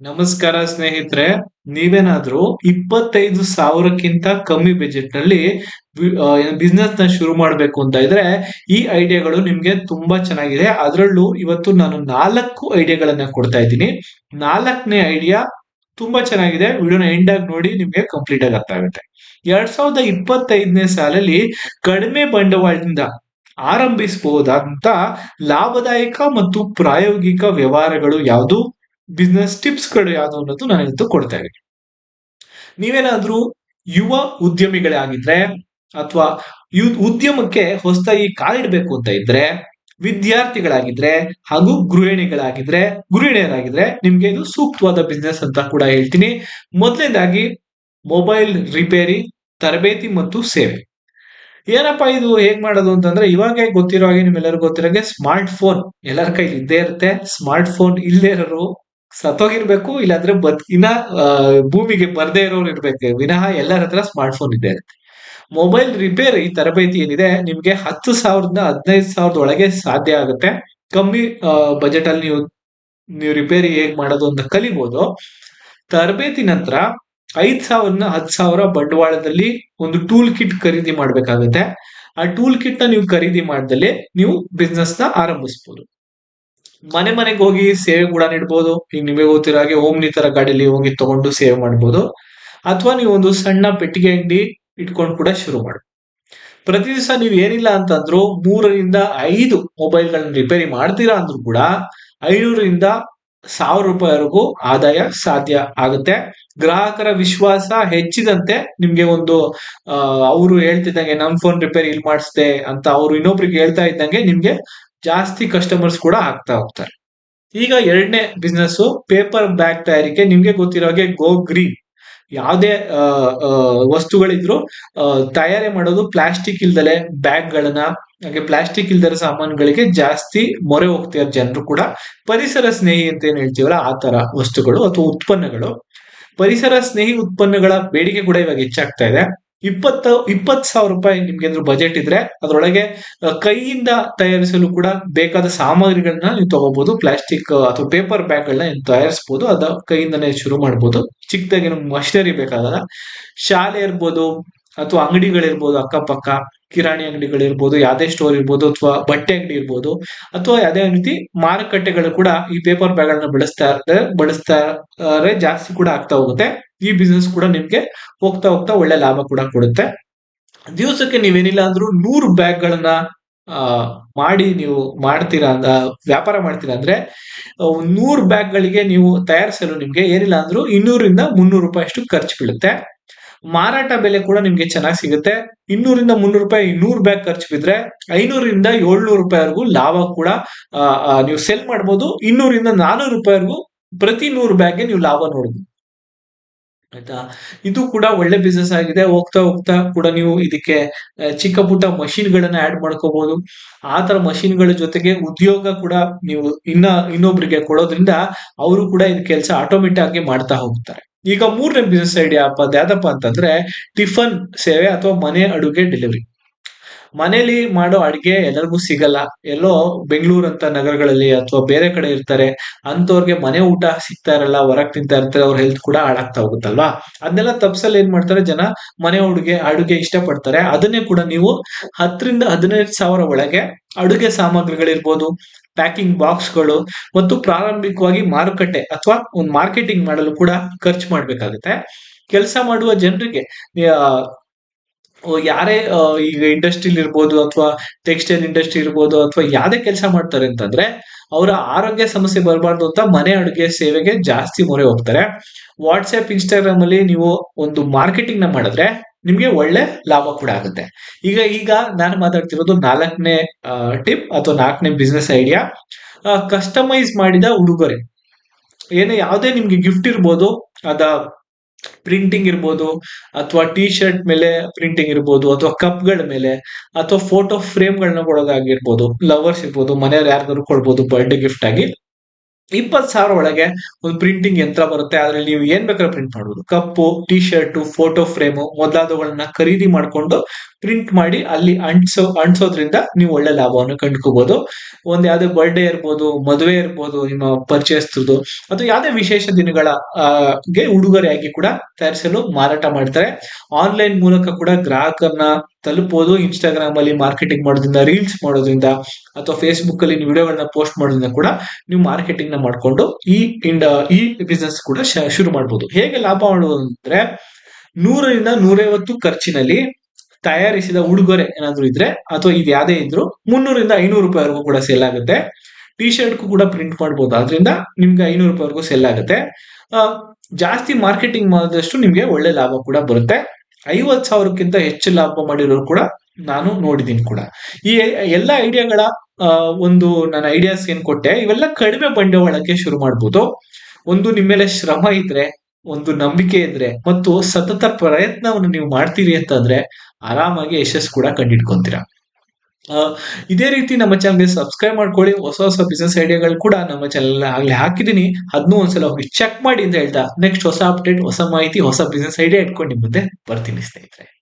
ನಮಸ್ಕಾರ ಸ್ನೇಹಿತರೆ, ನೀವೇನಾದ್ರೂ ಇಪ್ಪತ್ತೈದು ಸಾವಿರಕ್ಕಿಂತ ಕಮ್ಮಿ ಬಜೆಟ್ನಲ್ಲಿ ಬಿಸ್ನೆಸ್ನ ಶುರು ಮಾಡಬೇಕು ಅಂತ ಇದ್ರೆ ಈ ಐಡಿಯಾಗಳು ನಿಮ್ಗೆ ತುಂಬಾ ಚೆನ್ನಾಗಿದೆ. ಅದರಲ್ಲೂ ಇವತ್ತು ನಾನು ನಾಲ್ಕು ಐಡಿಯಾಗಳನ್ನ ಕೊಡ್ತಾ ಇದ್ದೀನಿ. ನಾಲ್ಕನೇ ಐಡಿಯಾ ತುಂಬಾ ಚೆನ್ನಾಗಿದೆ. ವಿಡಿಯೋನ ಎಂಡ್ ಆಗಿ ನೋಡಿ ನಿಮ್ಗೆ ಕಂಪ್ಲೀಟ್ ಆಗಿ ಅರ್ಥ ಆಗುತ್ತೆ. ಎರಡ್ ಸಾವಿರದ ಇಪ್ಪತ್ತೈದನೇ ಸಾಲಲ್ಲಿ ಕಡಿಮೆ ಬಂಡವಾಳದಿಂದ ಆರಂಭಿಸಬಹುದಾದಂತ ಲಾಭದಾಯಕ ಮತ್ತು ಪ್ರಾಯೋಗಿಕ ವ್ಯವಹಾರಗಳು ಯಾವುದು? ಬಿಸ್ನೆಸ್ ಟಿಪ್ಸ್ಗಳು ಯಾವುದು ಅನ್ನೋದು ನಾನು ಇವತ್ತು ಕೊಡ್ತಾ ಇದ್ದೀನಿ. ನೀವೇನಾದ್ರೂ ಯುವ ಉದ್ಯಮಿಗಳೇ ಆಗಿದ್ರೆ ಅಥವಾ ಉದ್ಯಮಕ್ಕೆ ಹೊಸದಾಗಿ ಕಾಲಿಡ್ಬೇಕು ಅಂತ ಇದ್ರೆ, ವಿದ್ಯಾರ್ಥಿಗಳಾಗಿದ್ರೆ ಹಾಗೂ ಗೃಹಿಣಿಗಳಾಗಿದ್ರೆ, ಗೃಹಿಣಿಯರಾಗಿದ್ರೆ ನಿಮ್ಗೆ ಇದು ಸೂಕ್ತವಾದ ಬಿಸ್ನೆಸ್ ಅಂತ ಕೂಡ ಹೇಳ್ತೀನಿ. ಮೊದಲನೇದಾಗಿ ಮೊಬೈಲ್ ರಿಪೇರಿ ತರಬೇತಿ ಮತ್ತು ಸೇವೆ. ಏನಪ್ಪಾ ಇದು ಹೇಗ್ ಮಾಡೋದು ಅಂತಂದ್ರೆ, ಇವಾಗ ಗೊತ್ತಿರೋ ಹಾಗೆ ನಿಮ್ಮೆಲ್ಲರಿಗೂ ಗೊತ್ತಿರೋ ಹಾಗೆ ಸ್ಮಾರ್ಟ್ ಫೋನ್ ಎಲ್ಲರ ಕೈಲಿ ಇದ್ದೇ ಇರುತ್ತೆ. ಸ್ಮಾರ್ಟ್ ಫೋನ್ ಇಲ್ಲದೇ ಇರೋರು ಸತ್ತೋಗಿರ್ಬೇಕು, ಇಲ್ಲಾಂದ್ರೆ ಬದುಕಿನ ಭೂಮಿಗೆ ಬರ್ದೇ ಇರೋರು ಇರ್ಬೇಕು. ವಿನಃ ಎಲ್ಲರ ಹತ್ರ ಸ್ಮಾರ್ಟ್ ಫೋನ್ ಇದೆ ಮೊಬೈಲ್ ರಿಪೇರ್ ಈ ತರಬೇತಿ ಏನಿದೆ, ನಿಮ್ಗೆ ಹತ್ತು ಸಾವಿರದಿಂದ ಹದಿನೈದು ಸಾವಿರದ ಒಳಗೆ ಸಾಧ್ಯ ಆಗುತ್ತೆ. ಕಮ್ಮಿ ಬಜೆಟ್ ಅಲ್ಲಿ ನೀವು ನೀವು ರಿಪೇರಿ ಹೇಗ್ ಮಾಡೋದು ಅಂತ ಕಲಿಬಹುದು ತರಬೇತಿ ನಂತರ ಐದ್ ಸಾವಿರದ ಹತ್ತು ಸಾವಿರ ಬಂಡವಾಳದಲ್ಲಿ ಒಂದು ಟೂಲ್ ಕಿಟ್ ಖರೀದಿ ಮಾಡ್ಬೇಕಾಗುತ್ತೆ. ಆ ಟೂಲ್ ಕಿಟ್ನ ನೀವು ಖರೀದಿ ಮಾಡಿದಲ್ಲಿ ನೀವು ಬಿಸ್ನೆಸ್ನ ಆರಂಭಿಸಬಹುದು ಮನೆ ಮನೆಗೆ ಹೋಗಿ ಸೇವೆ ಕೂಡ ನೀಡಬಹುದು ಈಗ ನಿಮಗೆ ಗೊತ್ತಿರೋ ಹಾಗೆ ಓಮ್ನಿ ತರ ಗಾಡಿಯಲ್ಲಿ ಹೋಗಿ ತಗೊಂಡು ಸೇವೆ ಮಾಡಬಹುದು ಅಥವಾ ನೀವು ಒಂದು ಸಣ್ಣ ಪೆಟ್ಟಿಗೆ ಅಂಗಡಿ ಇಟ್ಕೊಂಡು ಕೂಡ ಶುರು ಮಾಡಿ. ಪ್ರತಿ ದಿವಸ ನೀವು ಏನಿಲ್ಲ ಅಂತಂದ್ರು ಮೂರರಿಂದ ಐದು ಮೊಬೈಲ್ ಗಳನ್ನ ರಿಪೇರಿ ಮಾಡ್ತೀರಾ ಅಂದ್ರೂ ಕೂಡ ಐನೂರರಿಂದ ಸಾವಿರ ರೂಪಾಯಿವರೆಗೂ ಆದಾಯ ಸಾಧ್ಯ ಆಗುತ್ತೆ. ಗ್ರಾಹಕರ ವಿಶ್ವಾಸ ಹೆಚ್ಚಿದಂತೆ ನಿಮ್ಗೆ ಒಂದು ಅವರು ಹೇಳ್ತಿದ್ದಂಗೆ, ನಮ್ ಫೋನ್ ರಿಪೇರಿ ಇಲ್ಲಿ ಮಾಡಿಸ್ದೆ ಅಂತ ಅವ್ರು ಇನ್ನೊಬ್ರಿಗೆ ಹೇಳ್ತಾ ಇದ್ದಂಗೆ ನಿಮ್ಗೆ ಜಾಸ್ತಿ ಕಸ್ಟಮರ್ಸ್ ಕೂಡ ಆಗ್ತಾ ಹೋಗ್ತಾರೆ. ಈಗ ಎರಡನೇ ಬಿಸ್ನೆಸ್ ಪೇಪರ್ ಬ್ಯಾಗ್ ತಯಾರಿಕೆ. ನಿಮ್ಗೆ ಗೊತ್ತಿರೋ ಹಾಗೆ ಗೋ ಗ್ರೀನ್ ಯಾವುದೇ ವಸ್ತುಗಳಿದ್ರು ತಯಾರಿ ಮಾಡೋದು ಪ್ಲಾಸ್ಟಿಕ್ ಇಲ್ದಲೆ ಬ್ಯಾಗ್ ಗಳನ್ನ, ಹಾಗೆ ಪ್ಲಾಸ್ಟಿಕ್ ಇಲ್ದರ ಸಾಮಾನುಗಳಿಗೆ ಜಾಸ್ತಿ ಮೊರೆ ಹೋಗ್ತಿರೋ ಜನರು ಕೂಡ ಪರಿಸರ ಸ್ನೇಹಿ ಅಂತ ಏನ್ ಹೇಳ್ತೀವಲ್ಲ, ಆ ತರ ವಸ್ತುಗಳು ಅಥವಾ ಉತ್ಪನ್ನಗಳು. ಪರಿಸರ ಸ್ನೇಹಿ ಉತ್ಪನ್ನಗಳ ಬೇಡಿಕೆ ಕೂಡ ಇವಾಗ ಹೆಚ್ಚಾಗ್ತಾ ಇದೆ. ಇಪ್ಪತ್ತು ಇಪ್ಪತ್ತು ಸಾವಿರ ರೂಪಾಯಿ ನಿಮ್ಗೆ ಬಜೆಟ್ ಇದ್ರೆ ಅದರೊಳಗೆ ಕೈಯಿಂದ ತಯಾರಿಸಲು ಕೂಡ ಬೇಕಾದ ಸಾಮಗ್ರಿಗಳನ್ನ ನೀವು ತಗೋಬಹುದು ಪ್ಲಾಸ್ಟಿಕ್ ಅಥವಾ ಪೇಪರ್ ಬ್ಯಾಗ್ ಗಳನ್ನ ನೀವು ತಯಾರಿಸಬಹುದು ಅದ ಕೈಯಿಂದನೇ ಶುರು ಮಾಡಬಹುದು ಚಿಕ್ಕದಾಗಿ ನಮ್ಗೆ ಮಷಿನರಿ ಬೇಕಾಗಲ್ಲ ಶಾಲೆ ಇರ್ಬೋದು, ಅಥವಾ ಅಂಗಡಿಗಳಿರ್ಬೋದು ಅಕ್ಕಪಕ್ಕ. ಕಿರಾಣಿ ಅಂಗಡಿಗಳಿರ್ಬೋದು ಯಾವುದೇ ಸ್ಟೋರ್ ಇರ್ಬೋದು ಅಥವಾ ಬಟ್ಟೆ ಅಂಗಡಿ ಇರ್ಬೋದು ಅಥವಾ ಯಾವುದೇ ರೀತಿ ಮಾರುಕಟ್ಟೆಗಳು ಕೂಡ ಈ ಪೇಪರ್ ಬ್ಯಾಗ್ ಗಳನ್ನ ಬಳಸ್ತಾ ಇರ್ತಾರೆ ಬಳಸ್ತಾರೆ ಜಾಸ್ತಿ ಕೂಡ ಆಗ್ತಾ ಹೋಗುತ್ತೆ. ಈ ಬಿಸ್ನೆಸ್ ಕೂಡ ನಿಮ್ಗೆ ಹೋಗ್ತಾ ಹೋಗ್ತಾ ಒಳ್ಳೆ ಲಾಭ ಕೂಡ ಕೊಡುತ್ತೆ. ದಿವಸಕ್ಕೆ ನೀವೇನಿಲ್ಲ ಅಂದ್ರೂ ನೂರು ಬ್ಯಾಗ್ ಗಳನ್ನ ಮಾಡಿ ನೀವು ಮಾಡ್ತೀರಾ ಅಂದ, ವ್ಯಾಪಾರ ಮಾಡ್ತೀರಾ ಅಂದ್ರೆ ನೂರು ಬ್ಯಾಗ್ ಗಳಿಗೆ ನೀವು ತಯಾರಿಸಲು ನಿಮ್ಗೆ ಏನಿಲ್ಲ ಅಂದ್ರೂ ಇನ್ನೂರಿಂದ ಮುನ್ನೂರು ರೂಪಾಯಿ ಅಷ್ಟು ಖರ್ಚು ಬೀಳುತ್ತೆ. ಮಾರಾಟ ಬೆಲೆ ಕೂಡ ನಿಮ್ಗೆ ಚೆನ್ನಾಗಿ ಸಿಗುತ್ತೆ. ಇನ್ನೂರಿಂದ ಮುನ್ನೂರು ರೂಪಾಯಿ ನೂರು ಬ್ಯಾಗ್ ಖರ್ಚು ಬಿದ್ರೆ ಐನೂರಿಂದ ಏಳ್ನೂರು ರೂಪಾಯಿವರೆಗೂ ಲಾಭ ಕೂಡ ನೀವು ಸೆಲ್ ಮಾಡ್ಬೋದು. ಇನ್ನೂರಿಂದ ನಾನೂರು ರೂಪಾಯಿವರೆಗೂ ಪ್ರತಿ ನೂರು ಬ್ಯಾಗ್ಗೆ ನೀವು ಲಾಭ ನೋಡಬಹುದು ಆಯ್ತಾ? ಇದು ಕೂಡ ಒಳ್ಳೆ ಬಿಸ್ನೆಸ್ ಆಗಿದೆ. ಹೋಗ್ತಾ ಹೋಗ್ತಾ ಕೂಡ ನೀವು ಇದಕ್ಕೆ ಚಿಕ್ಕ ಪುಟ್ಟ ಮಷಿನ್ ಗಳನ್ನ ಆಡ್ ಮಾಡ್ಕೋಬಹುದು ಆ ತರ ಮಷಿನ್ಗಳ ಜೊತೆಗೆ ಉದ್ಯೋಗ ಕೂಡ ನೀವು ಇನ್ನ ಇನ್ನೊಬ್ರಿಗೆ ಕೊಡೋದ್ರಿಂದ ಅವರು ಕೂಡ ಇದ್ ಕೆಲಸ ಆಟೋಮೆಟಿಕ್ ಆಗಿ ಮಾಡ್ತಾ ಹೋಗ್ತಾರೆ. ಈಗ ಮೂರನೇ ಬಿಸ್ನೆಸ್ ಐಡಿಯಾ ಯಾವ್ದಪ್ಪ ಅಂತಂದ್ರೆ ಟಿಫನ್ ಸೇವೆ ಅಥವಾ ಮನೆ ಅಡುಗೆ ಡೆಲಿವರಿ ಮನೇಲಿ ಮಾಡೋ ಅಡ್ಗೆ ಎಲ್ಲರಿಗೂ ಸಿಗಲ್ಲ. ಎಲ್ಲೋ ಬೆಂಗಳೂರು ಅಂತ ನಗರಗಳಲ್ಲಿ ಅಥವಾ ಬೇರೆ ಕಡೆ ಇರ್ತಾರೆ ಅಂತವ್ರಿಗೆ ಮನೆ ಊಟ ಸಿಗ್ತಾ ಇರಲ್ಲ, ಹೊರಗ್ ತಿಂತಾ ಇರ್ತಾರೆ, ಅವ್ರ ಹೆಲ್ತ್ ಕೂಡ ಹಾಳಾಗ್ತಾ ಹೋಗುತ್ತಲ್ವಾ? ಅದನ್ನೆಲ್ಲ ತಪ್ಸಲ್ಲಿ ಏನ್ ಮಾಡ್ತಾರೆ ಜನ? ಮನೆ ಉಡುಗೆ ಅಡುಗೆ ಇಷ್ಟ ಪಡ್ತಾರೆ ಅದನ್ನೇ ಕೂಡ ನೀವು ಹತ್ತರಿಂದ ಹದಿನೈದು ಸಾವಿರ ಒಳಗೆ ಅಡುಗೆ ಸಾಮಗ್ರಿಗಳಿರ್ಬೋದು, ಪ್ಯಾಕಿಂಗ್ ಬಾಕ್ಸ್ಗಳು ಮತ್ತು ಪ್ರಾರಂಭಿಕವಾಗಿ ಮಾರುಕಟ್ಟೆ ಅಥವಾ ಒಂದು ಮಾರ್ಕೆಟಿಂಗ್ ಮಾಡಲು ಕೂಡ ಖರ್ಚು ಮಾಡ್ಬೇಕಾಗುತ್ತೆ. ಕೆಲಸ ಮಾಡುವ ಜನರಿಗೆ ಯಾರೇ ಈಗ ಇಂಡಸ್ಟ್ರಿಲ್ ಇರ್ಬೋದು ಅಥವಾ ಟೆಕ್ಸ್ಟೈಲ್ ಇಂಡಸ್ಟ್ರಿ ಇರ್ಬೋದು ಅಥವಾ ಯಾವುದೇ ಕೆಲಸ ಮಾಡ್ತಾರೆ ಅಂತಂದ್ರೆ ಅವರ ಆರೋಗ್ಯ ಸಮಸ್ಯೆ ಬರಬಾರ್ದು ಅಂತ ಮನೆ ಅಡುಗೆ ಸೇವೆಗೆ ಜಾಸ್ತಿ ಮೊರೆ ಹೋಗ್ತಾರೆ. ವಾಟ್ಸ್ಆಪ್ ಇನ್ಸ್ಟಾಗ್ರಾಮ್ ಅಲ್ಲಿ ನೀವು ಒಂದು ಮಾರ್ಕೆಟಿಂಗ್ನ ಮಾಡಿದ್ರೆ ನಿಮ್ಗೆ ಒಳ್ಳೆ ಲಾಭ ಕೂಡ ಆಗುತ್ತೆ. ಈಗ ಈಗ ನಾನು ಮಾತಾಡ್ತಿರೋದು ನಾಲ್ಕನೇ ಟಿಪ್ ಅಥವಾ ನಾಲ್ಕನೇ ಬಿಸ್ನೆಸ್ ಐಡಿಯಾ ಕಸ್ಟಮೈಸ್ ಮಾಡಿದ ಉಡುಗೊರೆ. ಏನೇ, ಯಾವುದೇ ನಿಮ್ಗೆ ಗಿಫ್ಟ್ ಇರ್ಬೋದು, ಅದ ಪ್ರಿಂಟಿಂಗ್ ಇರ್ಬೋದು ಅಥವಾ ಟಿ ಶರ್ಟ್ ಮೇಲೆ ಪ್ರಿಂಟಿಂಗ್ ಇರ್ಬೋದು ಅಥವಾ ಕಪ್ಗಳ ಮೇಲೆ ಅಥವಾ ಫೋಟೋ ಫ್ರೇಮ್ ಗಳನ್ನ ಕೊಡೋದಾಗಿರ್ಬೋದು ಲವರ್ಸ್ ಇರ್ಬೋದು, ಮನೆಯವ್ರು ಯಾರಿಗಾದ್ರು ಕೊಡ್ಬೋದು ಬರ್ಡೇ ಗಿಫ್ಟ್ ಆಗಿ. ಇಪ್ಪತ್ತು ಸಾವಿರ ಒಳಗೆ ಒಂದು ಪ್ರಿಂಟಿಂಗ್ ಯಂತ್ರ ಬರುತ್ತೆ. ಅದ್ರಲ್ಲಿ ನೀವು ಏನ್ ಬೇಕಾದ್ರೂ ಪ್ರಿಂಟ್ ಮಾಡ್ಬೋದು. ಕಪ್ಪು ಟಿ ಶರ್ಟ್ ಫೋಟೋ ಫ್ರೇಮು ಮೊದಲಾದವುಗಳನ್ನ ಖರೀದಿ ಮಾಡ್ಕೊಂಡು ಪ್ರಿಂಟ್ ಮಾಡಿ ಅಲ್ಲಿ ಅಂಟಿಸೋ, ಅಂಟಿಸೋದ್ರಿಂದ ನೀವು ಒಳ್ಳೆ ಲಾಭವನ್ನು ಕಂಡುಕೋಬಹುದು ಒಂದ್ ಯಾವ್ದೇ ಬರ್ಡೇ ಇರ್ಬೋದು, ಮದುವೆ ಇರ್ಬೋದು, ನಿಮ್ಮ ಪರಿಚಯಸ್ಥರದು, ಅಥವಾ ಯಾವುದೇ ವಿಶೇಷ ದಿನಗಳ ಗೆ ಉಡುಗೊರೆಯಾಗಿ ಕೂಡ ತಯಾರಿಸಲು ಮಾರಾಟ ಮಾಡ್ತಾರೆ. ಆನ್ಲೈನ್ ಮೂಲಕ ಕೂಡ ಗ್ರಾಹಕರನ್ನ ತಲುಪೋದು ಇನ್ಸ್ಟಾಗ್ರಾಮ್ ಅಲ್ಲಿ ಮಾರ್ಕೆಟಿಂಗ್ ಮಾಡೋದ್ರಿಂದ ರೀಲ್ಸ್ ಮಾಡೋದ್ರಿಂದ, ಅಥವಾ ಫೇಸ್ಬುಕ್ ಅಲ್ಲಿ ವಿಡಿಯೋಗಳನ್ನ ಪೋಸ್ಟ್ ಮಾಡೋದ್ರಿಂದ ಕೂಡ ನೀವು ಮಾರ್ಕೆಟಿಂಗ್ನ ಮಾಡ್ಕೊಂಡು ಈ ಇಂಡ, ಈ ಬಿಸ್ನೆಸ್ ಕೂಡ ಶುರು ಮಾಡಬಹುದು ಹೇಗೆ ಲಾಭ ಮಾಡುವುದು ಅಂದ್ರೆ ನೂರರಿಂದ ನೂರೈವತ್ತು ಖರ್ಚಿನಲ್ಲಿ ತಯಾರಿಸಿದ ಉಡುಗೊರೆ ಏನಾದ್ರು ಇದ್ರೆ ಅಥವಾ ಇದು ಯಾವುದೇ ಇದ್ರು ಮುನ್ನೂರಿಂದ ಐನೂರು ರೂಪಾಯಿವರೆಗೂ ಕೂಡ ಸೇಲ್ ಆಗುತ್ತೆ. ಟಿ ಶರ್ಟ್ ಕೂಡ ಪ್ರಿಂಟ್ ಮಾಡಬಹುದು ಅದರಿಂದ ನಿಮ್ಗೆ ಐನೂರು ರೂಪಾಯಿವರೆಗೂ ಸೇಲ್ ಆಗುತ್ತೆ. ಜಾಸ್ತಿ ಮಾರ್ಕೆಟಿಂಗ್ ಮಾಡಿದಷ್ಟು ನಿಮ್ಗೆ ಒಳ್ಳೆ ಲಾಭ ಕೂಡ ಬರುತ್ತೆ. ಐವತ್ ಸಾವಿರಕ್ಕಿಂತ ಹೆಚ್ಚು ಲಾಭ ಮಾಡಿರೋರು ಕೂಡ ನಾನು ನೋಡಿದೀನಿ ಕೂಡ. ಈ ಎಲ್ಲ ಐಡಿಯಾಗಳ ಒಂದು ನನ್ನ ಐಡಿಯಾಸ್ ಏನ್ ಕೊಟ್ಟೆ, ಇವೆಲ್ಲ ಕಡಿಮೆ ಬಂಡವಾಳಕ್ಕೆ ಶುರು ಮಾಡ್ಬೋದು. ಒಂದು ನಿಮ್ಮ ಮೇಲೆ ಶ್ರಮ ಇದ್ರೆ ಒಂದು ನಂಬಿಕೆ ಇದ್ರೆ ಮತ್ತು ಸತತ ಪ್ರಯತ್ನವನ್ನು ನೀವು ಮಾಡ್ತೀರಿ ಅಂತಂದ್ರೆ ಆರಾಮಾಗಿ ಯಶಸ್ಸು ಕೂಡ ಕಂಡಿಡ್ಕೊಂತೀರಾ ಇದೇ ರೀತಿ ನಮ್ಮ ಚಾನಲ್ಗೆ ಸಬ್ಸ್ಕ್ರೈಬ್ ಮಾಡ್ಕೊಳ್ಳಿ. ಹೊಸ ಹೊಸ ಬಿಸ್ನೆಸ್ ಐಡಿಯಾಗಳು ಕೂಡ ನಮ್ಮ ಚಾನಲ್ ಆಗ್ಲೇ ಹಾಕಿದ್ದೀನಿ. ಅದನ್ನೂ ಒಂದ್ಸಲ ಹೋಗಿ ಚೆಕ್ ಮಾಡಿ ಅಂತ ಹೇಳ್ತಾ ನೆಕ್ಸ್ಟ್ ಹೊಸ ಅಪ್ಡೇಟ್ ಹೊಸ ಮಾಹಿತಿ, ಹೊಸ ಬಿಸ್ನೆಸ್ ಐಡಿಯಾ ಇಟ್ಕೊಂಡು ನಿಮ್ಮ ಮುಂದೆ ಬರ್ತೀನಿ ಸ್ನೇಹಿತರೆ.